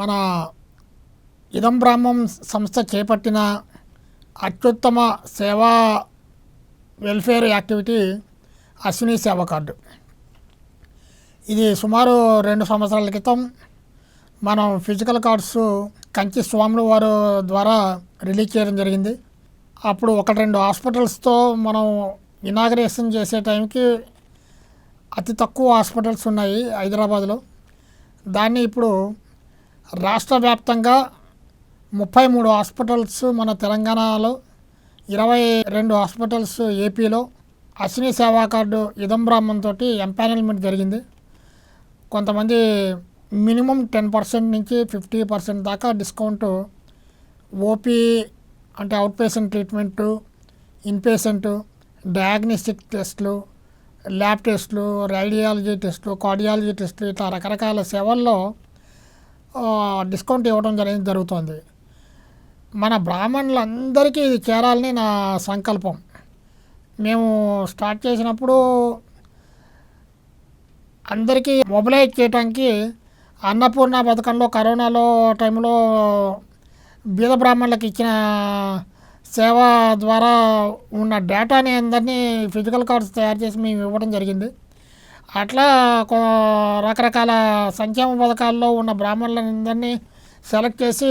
మన ఇదం బ్రాహ్మం సంస్థ చేపట్టిన అత్యుత్తమ సేవా వెల్ఫేర్ యాక్టివిటీ అశ్విని సేవ కార్డు. ఇది సుమారు రెండు సంవత్సరాల క్రితం మనం ఫిజికల్ కార్డ్స్ కంచి స్వాములు వారు ద్వారా రిలీజ్ చేయడం జరిగింది. అప్పుడు ఒక రెండు హాస్పిటల్స్తో మనం ఇనాగరేషన్ చేసే టైంకి అతి తక్కువ హాస్పిటల్స్ ఉన్నాయి హైదరాబాద్లో. దాన్ని ఇప్పుడు రాష్ట్ర వ్యాప్తంగా ముప్పై మూడు హాస్పిటల్స్ మన తెలంగాణలో ఇరవై రెండు హాస్పిటల్స్ ఏపీలో అశ్విని సేవా కార్డు ఇదంబ్రాహ్మణ్ తోటి ఎంపానల్మెంట్ జరిగింది. కొంతమంది మినిమం టెన్ పర్సెంట్ నుంచి ఫిఫ్టీ పర్సెంట్ దాకా డిస్కౌంట్ ఓపీ అంటే out patient treatment inpatient diagnostic టెస్ట్లు ల్యాబ్ టెస్ట్లు రేడియాలజీ టెస్ట్లు కార్డియాలజీ టెస్ట్లు ఇట్లా రకరకాల సేవల్లో డిస్కౌంట్ ఇవ్వడం జరిగింది జరుగుతుంది. మన బ్రాహ్మణులందరికీ ఇది చేరాలని నా సంకల్పం. మేము స్టార్ట్ చేసినప్పుడు అందరికీ మొబిలైజ్ చేయడానికి అన్నపూర్ణ పథకంలో కరోనాలో టైంలో బీద బ్రాహ్మణులకు ఇచ్చిన సేవ ద్వారా ఉన్న డేటాని అందరినీ ఫిజికల్ కార్డ్స్ తయారు చేసి మేము ఇవ్వడం జరిగింది. అట్లా రకరకాల సంక్షేమ పథకాల్లో ఉన్న బ్రాహ్మణులందరినీ సెలెక్ట్ చేసి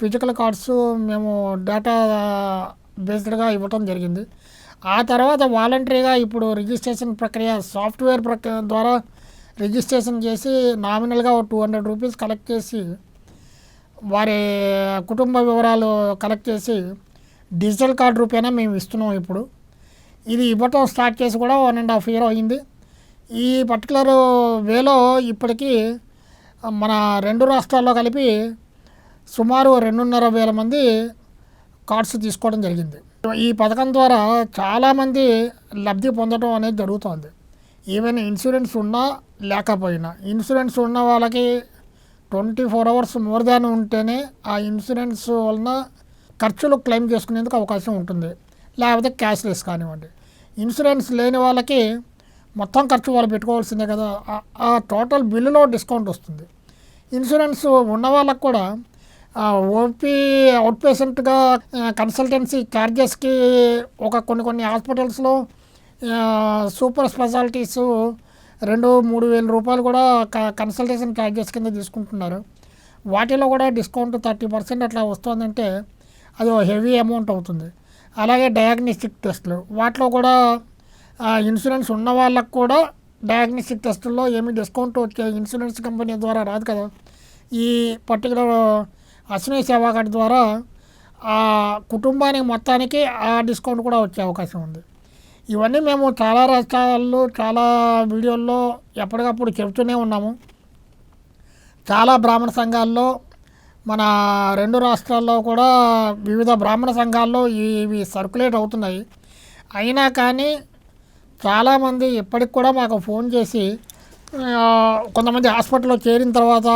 ఫిజికల్ కార్డ్స్ మేము డేటా బేస్డ్గా ఇవ్వటం జరిగింది. ఆ తర్వాత వాలంటరీగా ఇప్పుడు రిజిస్ట్రేషన్ ప్రక్రియ సాఫ్ట్వేర్ ప్రక్రియ ద్వారా రిజిస్ట్రేషన్ చేసి నామినల్గా ఒక టూ హండ్రెడ్ రూపీస్ కలెక్ట్ చేసి వారి కుటుంబ వివరాలు కలెక్ట్ చేసి డిజిటల్ కార్డు రూపేనా మేము ఇస్తున్నాం ఇప్పుడు. ఇది ఇవ్వటం స్టార్ట్ చేసి కూడా వన్ అండ్ హాఫ్ ఇయర్ అయింది. ఈ పర్టికులర్ వేలో ఇప్పటికీ మన రెండు రాష్ట్రాల్లో కలిపి సుమారు రెండున్నర వేల మంది కార్డ్స్ తీసుకోవడం జరిగింది. ఈ పథకం ద్వారా చాలామంది లబ్ధి పొందడం అనేది జరుగుతోంది. ఈవెన్ ఇన్సూరెన్స్ ఉన్నా లేకపోయినా. ఇన్సూరెన్స్ ఉన్న వాళ్ళకి twenty four hours more than ఉంటేనే ఆ ఇన్సూరెన్స్ వలన ఖర్చులు క్లెయిమ్ చేసుకునేందుకు అవకాశం ఉంటుంది. లేకపోతే క్యాష్లెస్ కానివ్వండి. ఇన్సూరెన్స్ లేని వాళ్ళకి మొత్తం ఖర్చు వాళ్ళు పెట్టుకోవాల్సిందే కదా. ఆ- టోటల్ బిల్లులో డిస్కౌంట్ వస్తుంది. ఇన్సూరెన్స్ ఉన్న వాళ్ళకు కూడా ఓపీ అవుట్ పేషెంట్గా కన్సల్టెన్సీ ఛార్జెస్కి ఒక కొన్ని కొన్ని హాస్పిటల్స్లో సూపర్ స్పెషాలిటీస్ రెండు మూడు వేల రూపాయలు కూడా క- కన్సల్టేషన్ ఛార్జెస్ కింద తీసుకుంటున్నారు. వాటిలో కూడా డిస్కౌంట్ థర్టీ పర్సెంట్ అట్లా వస్తుందంటే అది హెవీ అమౌంట్ అవుతుంది. అలాగే డయాగ్నోస్టిక్ టెస్ట్లు వాటిలో కూడా ఇన్సూరెన్స్ ఉన్న వాళ్ళకు కూడా డయాగ్నోస్టిక్ టెస్టుల్లో ఏమి డిస్కౌంట్ వచ్చే ఇన్సూరెన్స్ కంపెనీ ద్వారా రాదు కదా. ఈ పర్టికులర్ అశ్విని సేవా కార్డు ద్వారా ఆ కుటుంబానికి మొత్తానికి ఆ డిస్కౌంట్ కూడా వచ్చే అవకాశం ఉంది. ఇవన్నీ మేము చాలా రాష్ట్రాల్లో చాలా వీడియోల్లో ఎప్పటికప్పుడు చెబుతూనే ఉన్నాము. చాలా బ్రాహ్మణ సంఘాల్లో మన రెండు రాష్ట్రాల్లో కూడా వివిధ బ్రాహ్మణ సంఘాల్లో ఇవి సర్క్యులేట్ అవుతున్నాయి. అయినా కానీ చాలామంది ఇప్పటికి కూడా మాకు ఫోన్ చేసి కొంతమంది హాస్పిటల్లో చేరిన తర్వాత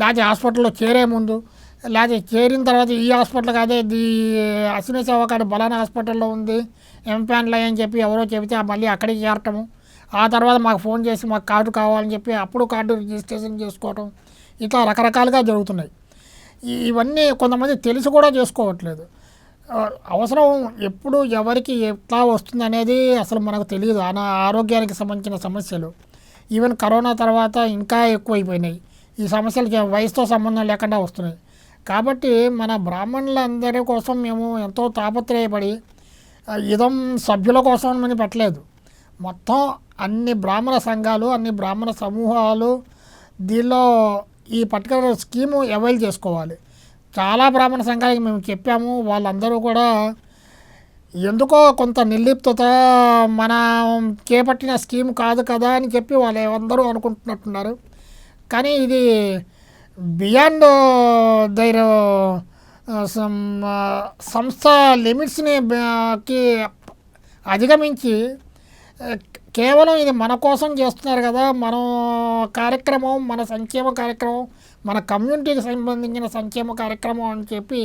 లేకపోతే హాస్పిటల్లో చేరే ముందు లేకపోతే చేరిన తర్వాత ఈ హాస్పిటల్ కాదే ది అశ్విని కాడ బలానా హాస్పిటల్లో ఉంది ఎంపాన్లు అని చెప్పి ఎవరో చెబితే మళ్ళీ అక్కడికి చేరటము. ఆ తర్వాత మాకు ఫోన్ చేసి మాకు కార్డు కావాలని చెప్పి అప్పుడు కార్డు రిజిస్ట్రేషన్ చేసుకోవటం ఇట్లా రకరకాలుగా జరుగుతున్నాయి. ఇవన్నీ కొంతమంది తెలిసి కూడా చేసుకోవట్లేదు. అవసరం ఎప్పుడు ఎవరికి ఎట్లా వస్తుంది అనేది అసలు మనకు తెలియదు. అనా ఆరోగ్యానికి సంబంధించిన సమస్యలు. ఈవెన్ కరోనా తర్వాత ఇంకా ఎక్కువైపోయినాయి. ఈ సమస్యలు వయసుతో సంబంధం లేకుండా వస్తున్నాయి. కాబట్టి మన బ్రాహ్మణులందరి కోసం మేము ఎంతో తాపత్రయపడి ఇదం సభ్యుల కోసం అని పెట్టలేదు. మొత్తం అన్ని బ్రాహ్మణ సంఘాలు అన్ని బ్రాహ్మణ సమూహాలు దీనిలో ఈ పర్టికులర్ స్కీము అవైల్ చేసుకోవాలి. చాలా బ్రాహ్మణ సంఘాలకి మేము చెప్పాము. వాళ్ళందరూ కూడా ఎందుకో కొంత నిర్లిప్తత మన చేపట్టిన స్కీమ్ కాదు కదా అని చెప్పి వాళ్ళు అందరూ అనుకుంటున్నట్టున్నారు. కానీ ఇది బియాండ్ దైర్ సంస్థ లిమిట్స్ని కి అధిగమించి కేవలం ఇది మన కోసం చేస్తున్నారు కదా మన కార్యక్రమం మన సంక్షేమ కార్యక్రమం మన కమ్యూనిటీకి సంబంధించిన సంక్షేమ కార్యక్రమం అని చెప్పి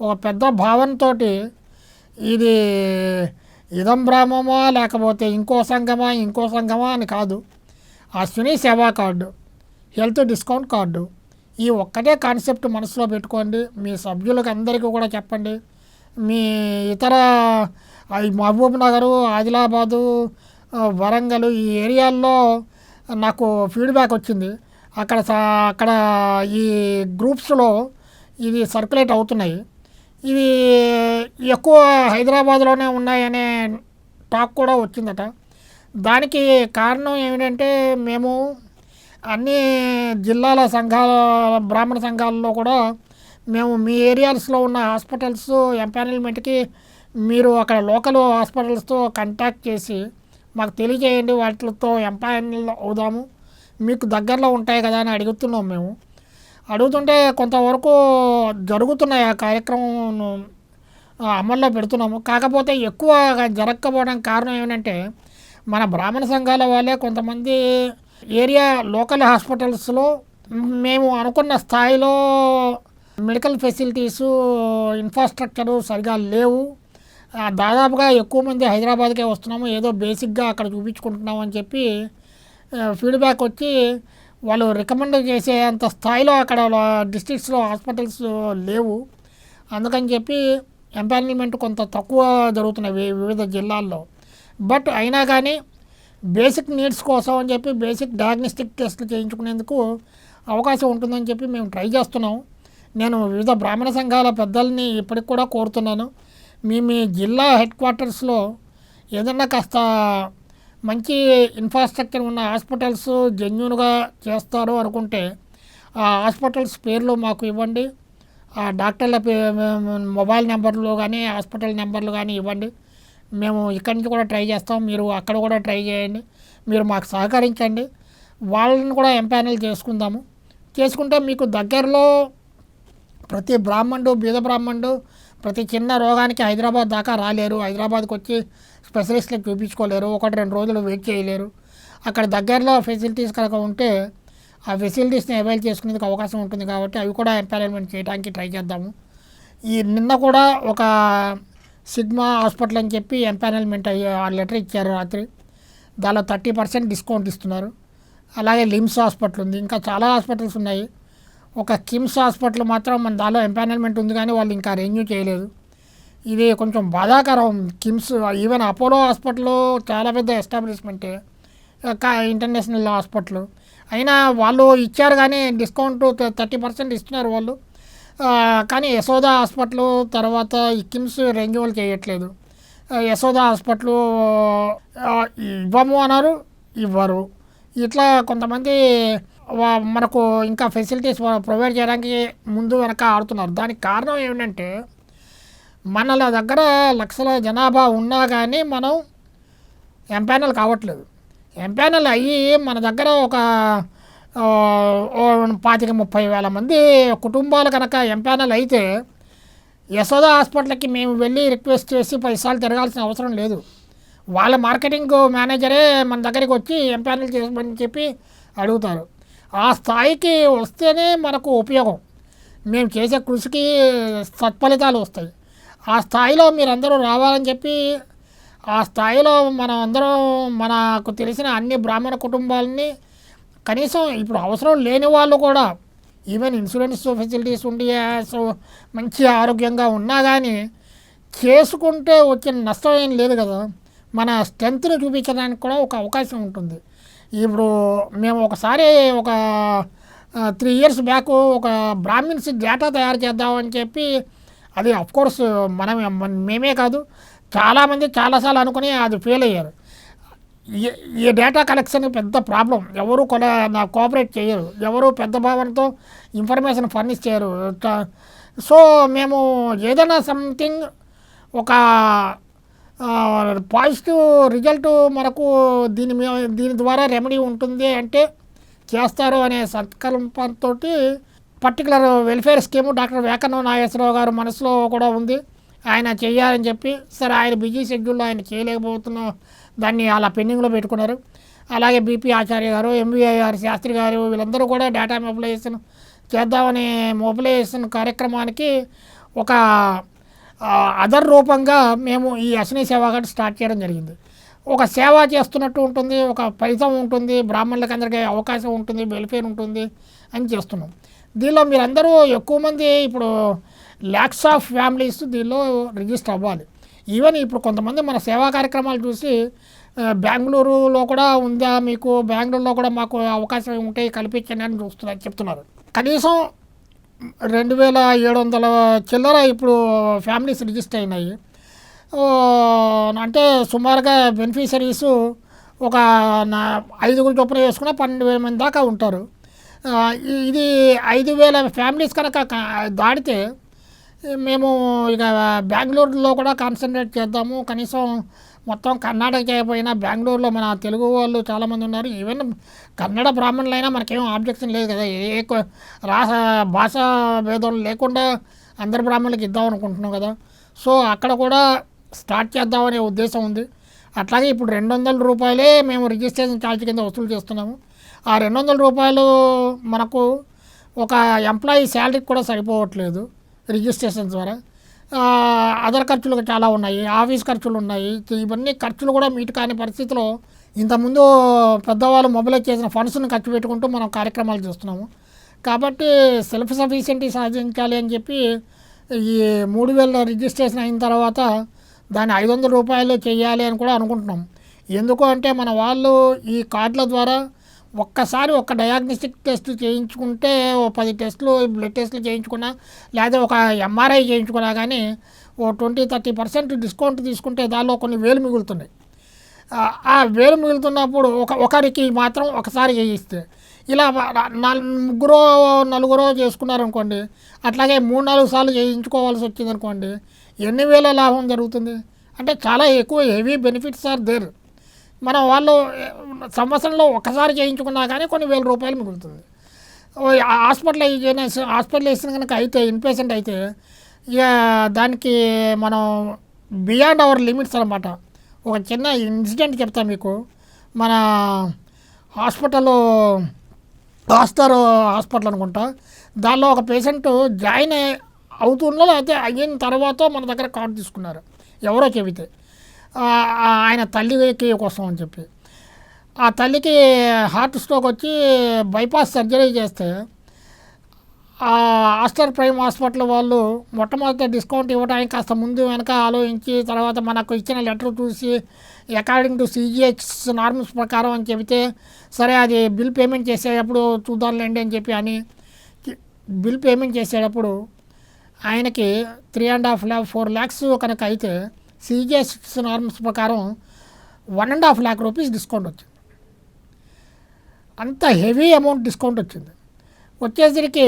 ఒక పెద్ద భావంతో ఇది ఇదం బ్రాహ్మమా లేకపోతే ఇంకో సంఘమా ఇంకో సంఘమా అని కాదు. అశ్విని సేవా కార్డు హెల్త్ డిస్కౌంట్ కార్డు ఈ ఒక్కటే కాన్సెప్ట్ మనసులో పెట్టుకోండి. మీ సభ్యులకు అందరికీ కూడా చెప్పండి. మీ ఇతర మహబూబ్ నగరు ఆదిలాబాదు వరంగల్ ఈ ఏరియాల్లో నాకు ఫీడ్బ్యాక్ వచ్చింది. అక్కడ సా- అక్కడ ఈ గ్రూప్స్లో ఇవి సర్క్యులేట్ అవుతున్నాయి. ఇవి ఎక్కువ హైదరాబాద్లోనే ఉన్నాయనే టాక్ కూడా వచ్చిందట. దానికి కారణం ఏమిటంటే మేము అన్ని జిల్లాల సంఘాల బ్రాహ్మణ సంఘాలలో కూడా మేము మీ ఏరియాస్లో ఉన్న హాస్పిటల్స్ ఎంపానల్మెంట్కి మీరు అక్కడ లోకల్ హాస్పిటల్స్తో కాంటాక్ట్ చేసి మాకు తెలియజేయండి వాటితో ఎంపానల్ అవుదాము. మీకు దగ్గరలో ఉంటాయి కదా అని అడుగుతున్నాం మేము. అడుగుతుంటే కొంతవరకు జరుగుతున్నాయి ఆ కార్యక్రమం అమల్లో పెడుతున్నాము. కాకపోతే ఎక్కువ జరగకపోవడం కారణం ఏమిటంటే మన బ్రాహ్మణ సంఘాల వాళ్ళే కొంతమంది ఏరియా లోకల్ హాస్పిటల్స్లో మేము అనుకున్న స్థాయిలో మెడికల్ ఫెసిలిటీసు ఇన్ఫ్రాస్ట్రక్చరు సరిగా లేవు. దాదాపుగా ఎక్కువ మంది హైదరాబాద్కే వస్తున్నాము. ఏదో బేసిక్గా అక్కడ చూపించుకుంటున్నాం అని చెప్పి ఫీడ్బ్యాక్ వచ్చి వాళ్ళు రికమెండ్ చేసే అంత స్థాయిలో అక్కడ డిస్ట్రిక్ట్స్లో హాస్పిటల్స్ లేవు. అందుకని చెప్పి ఎంపానల్మెంట్ కొంత తక్కువ జరుగుతున్నాయి వివిధ జిల్లాల్లో. బట్ అయినా కానీ బేసిక్ నీడ్స్ కోసం అని చెప్పి బేసిక్ డయాగ్నోస్టిక్ టెస్ట్లు చేయించుకునేందుకు అవకాశం ఉంటుందని చెప్పి మేము ట్రై చేస్తున్నాం. నేను వివిధ బ్రాహ్మణ సంఘాల పెద్దల్ని ఇప్పటికి కూడా కోరుతున్నాను. మీ మీ జిల్లా హెడ్ క్వార్టర్స్లో ఏదన్నా కాస్త మంచి ఇన్ఫ్రాస్ట్రక్చర్ ఉన్న హాస్పిటల్స్ జెన్యున్గా చేస్తారు అనుకుంటే ఆ హాస్పిటల్స్ పేర్లు మాకు ఇవ్వండి. ఆ డాక్టర్ల పే మొబైల్ నెంబర్లు కానీ హాస్పిటల్ నెంబర్లు కానీ ఇవ్వండి. మేము ఇక్కడి నుంచి కూడా ట్రై చేస్తాం. మీరు అక్కడ కూడా ట్రై చేయండి. మీరు మాకు సహకరించండి. వాళ్ళని కూడా ఎంపానల్ చేసుకుందాము. చేసుకుంటే మీకు దగ్గరలో ప్రతి బ్రాహ్మణుడు బీద బ్రాహ్మణుడు ప్రతి చిన్న రోగానికి హైదరాబాద్ దాకా రాలేరు. హైదరాబాద్కి వచ్చి స్పెషలిస్ట్లకు చూపించుకోలేరు. ఒకటి రెండు రోజులు వెయిట్ చేయలేరు. అక్కడ దగ్గరలో ఫెసిలిటీస్ కనుక ఉంటే ఆ ఫెసిలిటీస్ని అవైల్ చేసుకునేందుకు అవకాశం ఉంటుంది కాబట్టి అవి కూడా ఎంపానల్మెంట్ చేయడానికి ట్రై చేద్దాము. ఈ నిన్న కూడా ఒక సిగ్మా హాస్పిటల్ అని చెప్పి ఎంపానల్మెంట్ అయ్యే ఆ లెటర్ ఇచ్చారు రాత్రి. దానిలో థర్టీ పర్సెంట్ డిస్కౌంట్ ఇస్తున్నారు. అలాగే లిమ్స్ హాస్పిటల్ ఉంది. ఇంకా చాలా హాస్పిటల్స్ ఉన్నాయి. ఒక కిమ్స్ హాస్పిటల్ మాత్రం మన దానిలో ఎంపానల్మెంట్ ఉంది కానీ వాళ్ళు ఇంకా రెన్యూ చేయలేదు. ఇది కొంచెం బాధాకరం. కిమ్స్ ఈవెన్ అపోలో హాస్పిటల్ చాలా పెద్ద ఎస్టాబ్లిష్మెంటే ఇంటర్నేషనల్ హాస్పిటల్. అయినా వాళ్ళు ఇచ్చారు కానీ డిస్కౌంట్ థర్టీ పర్సెంట్ ఇస్తున్నారు వాళ్ళు. కానీ యశోద హాస్పిటల్ తర్వాత ఈ కిమ్స్ రెన్యువల్ చేయట్లేదు. యశోద హాస్పిటల్ ఇవ్వము అన్నారు ఇవ్వరు. ఇట్లా కొంతమంది మనకు ఇంకా ఫెసిలిటీస్ ప్రొవైడ్ చేయడానికి ముందు వెనక ఆడుతున్నారు. దానికి కారణం ఏమిటంటే మనల దగ్గర లక్షల జనాభా ఉన్నా కానీ మనం ఎంపానల్ కావట్లేదు. ఎంపానల్ అయ్యి మన దగ్గర ఒక పాతిక ముప్పై వేల మంది కుటుంబాలు కనుక ఎంపానల్ అయితే యశోద హాస్పిటల్కి మేము వెళ్ళి రిక్వెస్ట్ చేసి పైసార్లు తిరగాల్సిన అవసరం లేదు. వాళ్ళ మార్కెటింగ్ మేనేజరే మన దగ్గరికి వచ్చి ఎంపానల్ చేసుకోమని చెప్పి అడుగుతారు. ఆ స్థాయికి వస్తేనే మనకు ఉపయోగం. మేము చేసే కృషికి సత్ఫలితాలు వస్తాయి. ఆ స్థాయిలో మీరందరూ రావాలని చెప్పి ఆ స్థాయిలో మనం అందరం మనకు తెలిసిన అన్ని బ్రాహ్మణ కుటుంబాలని కనీసం ఇప్పుడు అవసరం లేని వాళ్ళు కూడా ఈవెన్ ఇన్సూరెన్స్ ఫెసిలిటీస్ ఉండి సో మంచి ఆరోగ్యంగా ఉన్నా కానీ చేసుకుంటే వచ్చిన నష్టం ఏం లేదు కదా. మన స్ట్రెంత్ని చూపించడానికి కూడా ఒక అవకాశం ఉంటుంది. ఇప్పుడు మేము ఒకసారి ఒక త్రీ ఇయర్స్ బ్యాక్ ఒక బ్రాహ్మిన్స్ డేటా తయారు చేద్దామని చెప్పి అది అఫ్కోర్స్ మనం మేమే కాదు చాలామంది చాలాసార్లు అనుకుని అది ఫెయిల్ అయ్యారు. ఈ- ఈ డేటా కలెక్షన్ పెద్ద ప్రాబ్లం ఎవరు కొల నా కోఆపరేట్ చేయరు. ఎవరు పెద్ద భావనతో ఇన్ఫర్మేషన్ ఫర్నిష్ చేయరు. సో మేము ఏదైనా సంథింగ్ ఒక పాజిటివ్ రిజల్ట్ మనకు దీని దీని ద్వారా రెమెడీ ఉంటుంది అంటే చేస్తారు అనే సంకల్పంతో particular welfare scheme doctor Vekanna Nageswararao గారు మనసులో కూడా ఉంది. ఆయన చేయాలని చెప్పి సరే ఆయన బిజీ షెడ్యూల్లో ఆయన చేయలేకపోతున్న. దాన్ని అలా పెండింగ్లో పెట్టుకున్నారు. అలాగే బీపీ ఆచార్య గారు ఎంబీఐఆర్ శాస్త్రి గారు వీళ్ళందరూ కూడా డేటా మొబిలైజేషన్ చేద్దామనే మొబిలైజేషన్ కార్యక్రమానికి ఒక అదర్ రూపంగా మేము ఈ అశ్విని సేవా స్టార్ట్ చేయడం జరిగింది. ఒక సేవ చేస్తున్నట్టు ఉంటుంది ఒక ఫలితం ఉంటుంది బ్రాహ్మణులకు అందరికీ అవకాశం ఉంటుంది వెల్ఫేర్ ఉంటుంది అని చేస్తున్నాం. దీనిలో మీరందరూ ఎక్కువ మంది ఇప్పుడు ల్యాక్స్ ఆఫ్ ఫ్యామిలీస్ దీనిలో రిజిస్టర్ అవ్వాలి. ఈవెన్ ఇప్పుడు కొంతమంది మన సేవా కార్యక్రమాలు చూసి బెంగళూరులో కూడా ఉందా మీకు? బెంగళూరులో కూడా మాకు అవకాశం ఉంటే కల్పించండి అని చూస్తున్నారు చెప్తున్నారు. కనీసం రెండు వేల ఏడు వందల చిల్లర ఇప్పుడు ఫ్యామిలీస్ రిజిస్టర్ అయినాయి. అంటే సుమారుగా బెనిఫిషరీస్ ఒక నా ఐదుగురు చొప్పున వేసుకున్న పన్నెండు వేల మంది దాకా ఉంటారు. ఇది ఐదు వేల ఫ్యామిలీస్ కనుక దాటితే మేము ఇక బెంగళూరులో కూడా కాన్సన్ట్రేట్ చేద్దాము. కనీసం మొత్తం కర్ణాటక చేయకపోయినా బెంగళూరులో మన తెలుగు వాళ్ళు చాలామంది ఉన్నారు. ఈవెన్ కన్నడ బ్రాహ్మణులైనా మనకేం ఆబ్జెక్షన్ లేదు కదా. ఏ రాస భాష భేదం లేకుండా అందరి బ్రాహ్మణులకి ఇద్దాం అనుకుంటున్నాం కదా. సో అక్కడ కూడా స్టార్ట్ చేద్దామనే ఉద్దేశం ఉంది. అట్లాగే ఇప్పుడు రెండు వందల రూపాయలే మేము రిజిస్ట్రేషన్ ఛార్జ్ కింద వసూలు చేస్తున్నాము. ఆ రెండు వందల రూపాయలు మనకు ఒక ఎంప్లాయీ శాలరీకి కూడా సరిపోవట్లేదు రిజిస్ట్రేషన్ ద్వారా. అదర్ ఖర్చులు చాలా ఉన్నాయి ఆఫీస్ ఖర్చులు ఉన్నాయి. ఇవన్నీ ఖర్చులు కూడా మీట్ కాని పరిస్థితిలో ఇంతకుముందు పెద్దవాళ్ళు మొబైలైజ్ చేసిన ఫండ్స్ని ఖర్చు పెట్టుకుంటూ మనం కార్యక్రమాలు చేస్తున్నాము. కాబట్టి సెల్ఫ్ సఫిషియెంటీ సాధించాలి అని చెప్పి ఈ మూడు వేల రిజిస్ట్రేషన్ అయిన తర్వాత దాన్ని ఐదు వందల రూపాయలు చేయాలి అని కూడా అనుకుంటున్నాం. ఎందుకు అంటే మన వాళ్ళు ఈ కార్డుల ద్వారా ఒక్కసారి ఒక డయాగ్నోస్టిక్ టెస్ట్ చేయించుకుంటే ఓ పది టెస్టులు బ్లడ్ టెస్టులు చేయించుకున్నా లేదా ఒక ఎంఆర్ఐ చేయించుకున్నా కానీ ఓ ట్వంటీ థర్టీ పర్సెంట్ డిస్కౌంట్ తీసుకుంటే దానిలో కొన్ని వేలు మిగులుతున్నాయి. ఆ- వేలు మిగులుతున్నప్పుడు ఒక ఒకరికి మాత్రం ఒకసారి చేయిస్తే ఇలా వ- ముగ్గురో నలుగురో చేసుకున్నారనుకోండి అట్లాగే మూడు నాలుగు సార్లు చేయించుకోవాల్సి వచ్చిందనుకోండి ఎన్ని వేల లాభం జరుగుతుంది? అంటే చాలా ఎక్కువ హెవీ బెనిఫిట్స్ ఆర్ దేర్ మనం వాళ్ళు సంవత్సరంలో ఒక్కసారి చేయించుకున్నా కానీ కొన్ని వేల రూపాయలు మిగులుతుంది. హాస్పిటల్ హాస్పిటలైజేషన్ హాస్పిటలైజేషన్ కనుక అయితే ఇన్పేషెంట్ అయితే ఇక దానికి మనం బియాండ్ అవర్ లిమిట్స్ అనమాట ఒక చిన్న ఇన్సిడెంట్ చెప్తాను మీకు. మన హాస్పిటల్ ఆస్టర్ హాస్పిటల్ అనుకుంటా దానిలో ఒక పేషెంట్ జాయిన్ అయ్యి- అవుతుందో లేకపోతే అయిన తర్వాత మన దగ్గర కార్డు తీసుకున్నారు. ఎవరో చెబితే. ఆయన తల్లికి కోసం అని చెప్పి. ఆ తల్లికి హార్ట్ స్ట్రోక్ వచ్చి బైపాస్ సర్జరీ చేస్తే ఆ ఆస్టర్ ప్రైమ్ హాస్పిటల్ వాళ్ళు మొట్టమొదటి డిస్కౌంట్ ఇవ్వడానికి కాస్త ముందు వెనక ఆలోచించి తర్వాత మనకు ఇచ్చిన లెటర్ చూసి అకార్డింగ్ టు సిజిహెచ్ నార్మ్స్ ప్రకారం అని చెబితే సరే అది బిల్ పేమెంట్ చేసేటప్పుడు చూద్దాంలేండి అని చెప్పి అని బిల్ పేమెంట్ చేసేటప్పుడు ఆయనకి three and half lakh four lakhs కనుక అయితే సిజిఎస్ నార్మ్స్ ప్రకారం one and half lakh rupees discount వచ్చింది. అంత హెవీ అమౌంట్ డిస్కౌంట్ వచ్చింది. వచ్చేసరికి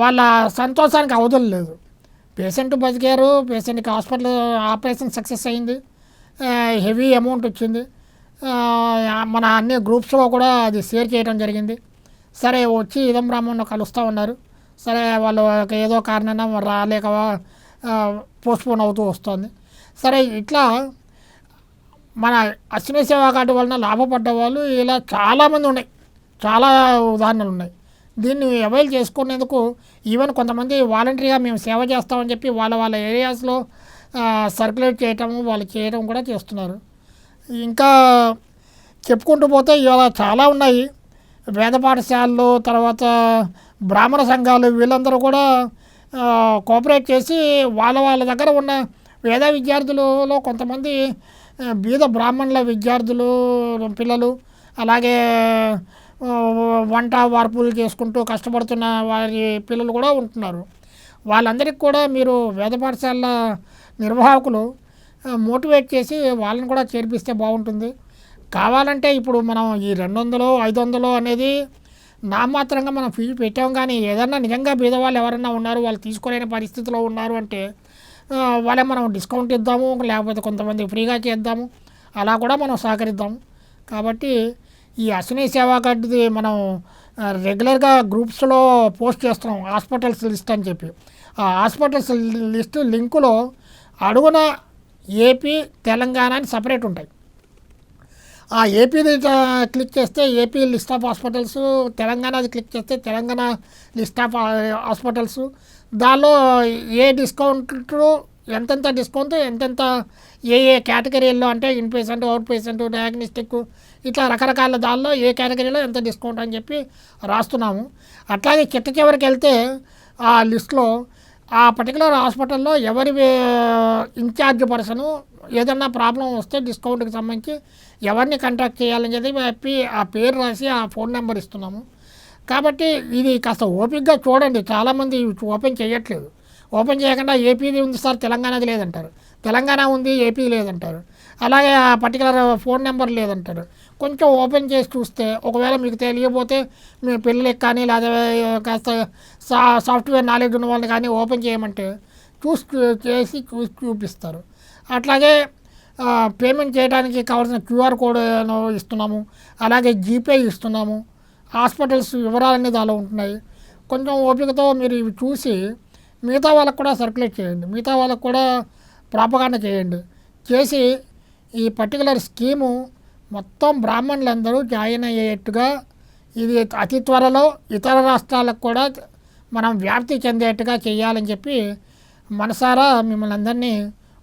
వాళ్ళ సంతోషానికి అవధులు లేదు. పేషెంట్ బతికారు పేషెంట్కి హాస్పిటల్ ఆపరేషన్ సక్సెస్ అయింది. హెవీ అమౌంట్ వచ్చింది. మన అన్ని గ్రూప్స్లో కూడా అది షేర్ చేయడం జరిగింది. సరే వచ్చి ఇదం బ్రాహ్మణ్ కలుస్తూ ఉన్నారు. సరే వాళ్ళు ఏదో కారణాన రాలేక పోస్ట్పోన్ అవుతూ వస్తుంది. సరే ఇట్లా మన అశ్విని సేవా కార్డు వలన లాభపడ్డ వాళ్ళు ఇలా చాలామంది ఉన్నాయి. చాలా ఉదాహరణలు ఉన్నాయి. దీన్ని అవైల్ చేసుకునేందుకు ఈవెన్ కొంతమంది వాలంటరీగా మేము సేవ చేస్తామని చెప్పి వాళ్ళ వాళ్ళ ఏరియాస్లో సర్క్యులేట్ చేయటం వాళ్ళు చేయడం కూడా చేస్తున్నారు. ఇంకా చెప్పుకుంటూ పోతే ఇవాళ చాలా ఉన్నాయి. వేద పాఠశాలలు తర్వాత బ్రాహ్మణ సంఘాలు వీళ్ళందరూ కూడా కోఆపరేట్ చేసి వాళ్ళ వాళ్ళ దగ్గర ఉన్న వేద విద్యార్థులలో కొంతమంది బీద బ్రాహ్మణుల విద్యార్థులు పిల్లలు అలాగే వంట వార్పులు చేసుకుంటూ కష్టపడుతున్న వారి పిల్లలు కూడా ఉంటున్నారు. వాళ్ళందరికీ కూడా మీరు వేద పాఠశాల నిర్వాహకులు మోటివేట్ చేసి వాళ్ళని కూడా చేర్పిస్తే బాగుంటుంది. కావాలంటే ఇప్పుడు మనం ఈ రెండు వందలు ఐదు వందలు అనేది నామాత్రంగా మనం ఫీజు పెట్టాం కానీ ఏదన్నా నిజంగా బీదవాళ్ళు ఎవరన్నా ఉన్నారు వాళ్ళు తీసుకోలేని పరిస్థితిలో ఉన్నారు అంటే వాళ్ళే మనం డిస్కౌంట్ ఇద్దాము లేకపోతే కొంతమంది ఫ్రీగా చేద్దాము. అలా కూడా మనం సహకరిద్దాము కాబట్టి ఈ అశ్విని సేవా కార్డుది మనం రెగ్యులర్గా గ్రూప్స్లో పోస్ట్ చేస్తున్నాం హాస్పిటల్స్ లిస్ట్ అని చెప్పి. ఆ హాస్పిటల్స్ లిస్ట్ లింకులో అడుగున ఏపీ తెలంగాణ అని సపరేట్ ఉంటాయి. ఆ ఏపీది క్లిక్ చేస్తే ఏపీ లిస్ట్ ఆఫ్ హాస్పిటల్స్ తెలంగాణది క్లిక్ చేస్తే తెలంగాణ లిస్ట్ ఆఫ్ హాస్పిటల్స్. దానిలో ఏ డిస్కౌంట్ ఎంతెంత డిస్కౌంట్ ఎంతెంత ఏ ఏ కేటగిరీల్లో అంటే in patient out patient diagnostic ఇట్లా రకరకాల దానిలో ఏ కేటగిరీలో ఎంత డిస్కౌంట్ అని చెప్పి రాస్తున్నాము. అట్లాగే చిట్ట చివరికి వెళ్తే ఆ లిస్ట్లో ఆ పర్టికులర్ హాస్పిటల్లో ఎవరి ఇన్ఛార్జ్ పర్సను ఏదన్నా ప్రాబ్లం వస్తే డిస్కౌంట్కి సంబంధించి ఎవరిని కాంటాక్ట్ చేయాలని చెప్పి ఆ పేరు రాసి ఆ ఫోన్ నెంబర్ ఇస్తున్నాము. కాబట్టి ఇది కాస్త ఓపిక్గా చూడండి. చాలామంది ఓపెన్ చేయట్లేదు. ఓపెన్ చేయకుండా ఏపీది ఉంది సార్ తెలంగాణది లేదంటారు. తెలంగాణ ఉంది ఏపీ లేదంటారు. అలాగే ఆ పర్టికులర్ ఫోన్ నెంబర్ లేదంటారు. కొంచెం ఓపెన్ చేసి చూస్తే ఒకవేళ మీకు తెలియకపోతే మీ పిల్లలకి కానీ లేదా కాస్త సా సాఫ్ట్వేర్ నాలెడ్జ్ ఉన్న వాళ్ళని కానీ ఓపెన్ చేయమంటే చూసి చేసి చూసి చూపిస్తారు. అట్లాగే పేమెంట్ చేయడానికి కావాల్సిన క్యూఆర్ కోడ్ ఇస్తున్నాము అలాగే జీపే ఇస్తున్నాము హాస్పిటల్స్ వివరాలన్నీ దానిలో ఉంటున్నాయి. కొంచెం ఓపికతో మీరు ఇవి చూసి మిగతా వాళ్ళకు కూడా సర్క్యులేట్ చేయండి. మిగతా వాళ్ళకు కూడా ప్రాపగాండ చేయండి. చేసి ఈ పర్టికులర్ స్కీము మొత్తం బ్రాహ్మణులందరూ జాయిన్ అయ్యేట్టుగా ఇది అతి త్వరలో ఇతర రాష్ట్రాలకు కూడా మనం వ్యాప్తి చెందేట్టుగా చేయాలని చెప్పి మనసారా మిమ్మల్ని అందరినీ